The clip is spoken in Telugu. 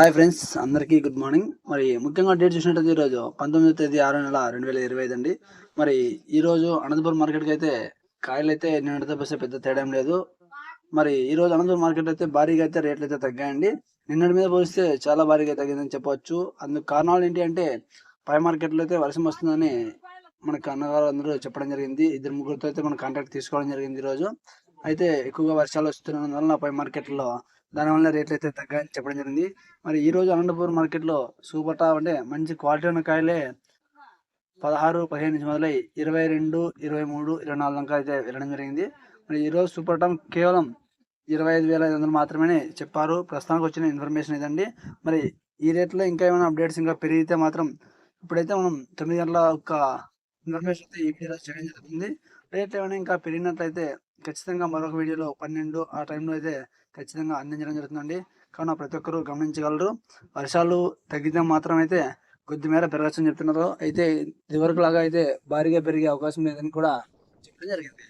హాయ్ ఫ్రెండ్స్ అందరికీ గుడ్ మార్నింగ్. మరి ముఖ్యంగా డేట్ చూసినట్టయితే ఈరోజు పంతొమ్మిదో తేదీ ఆరో నెల రెండు వేల ఇరవై ఐదు అండి. మరి ఈరోజు అనంతపురం మార్కెట్కి అయితే కాయలు అయితే నిన్నటితో పోస్తే పెద్ద తేడా ఏం లేదు. మరి ఈ రోజు అనంతపురం మార్కెట్ అయితే భారీగా అయితే రేట్లు అయితే తగ్గాయండి. నిన్నటి మీద పోలిస్తే చాలా భారీగా తగ్గిందని చెప్పవచ్చు. అందుకు కారణాలు ఏంటి అంటే పై మార్కెట్లో అయితే వర్షం వస్తుందని మనకు అన్నగారు అందరూ చెప్పడం జరిగింది. ఇద్దరు ముగ్గురితో అయితే మనం కాంటాక్ట్ తీసుకోవడం జరిగింది ఈ రోజు అయితే ఎక్కువగా వర్షాలు వస్తున్నందువల్ల పై మార్కెట్లో దానివల్ల రేట్లు అయితే తగ్గాయని చెప్పడం జరిగింది. మరి ఈరోజు అనంతపురం మార్కెట్లో సూపర్ టాప్ అంటే మంచి క్వాలిటీ ఉన్న కాయలే పదహారు పదిహేను నుంచి మొదలై ఇరవై రెండు ఇరవై మూడు ఇరవై నాలుగు దాకా అయితే వెళ్ళడం జరిగింది. మరి ఈరోజు సూపర్ టాప్ కేవలం ఇరవై ఐదు వేల ఐదు వందలు మాత్రమే చెప్పారు. ప్రస్తుతానికి వచ్చిన ఇన్ఫర్మేషన్ ఇదండి. మరి ఈ రేట్లో ఇంకా ఏమైనా అప్డేట్స్ ఇంకా పెరిగితే మాత్రం ఇప్పుడైతే మనం తొమ్మిది గంటల ఒక ఇన్ఫర్మేషన్ అయితే ఈ వీడియోలో చేయడం జరుగుతుంది. రేట్ ఏమైనా ఇంకా పెరిగినట్లయితే ఖచ్చితంగా మరొక వీడియోలో పన్నెండు ఆ టైంలో అయితే ఖచ్చితంగా అందించడం జరుగుతుందండి. కావున ప్రతి ఒక్కరూ గమనించగలరు. వర్షాలు తగ్గితే మాత్రం అయితే కొద్ది మేర పెరగచ్చని చెప్తున్నారు. అయితే ఇదివరకు లాగా అయితే భారీగా పెరిగే అవకాశం లేదని కూడా చెప్పడం జరిగింది.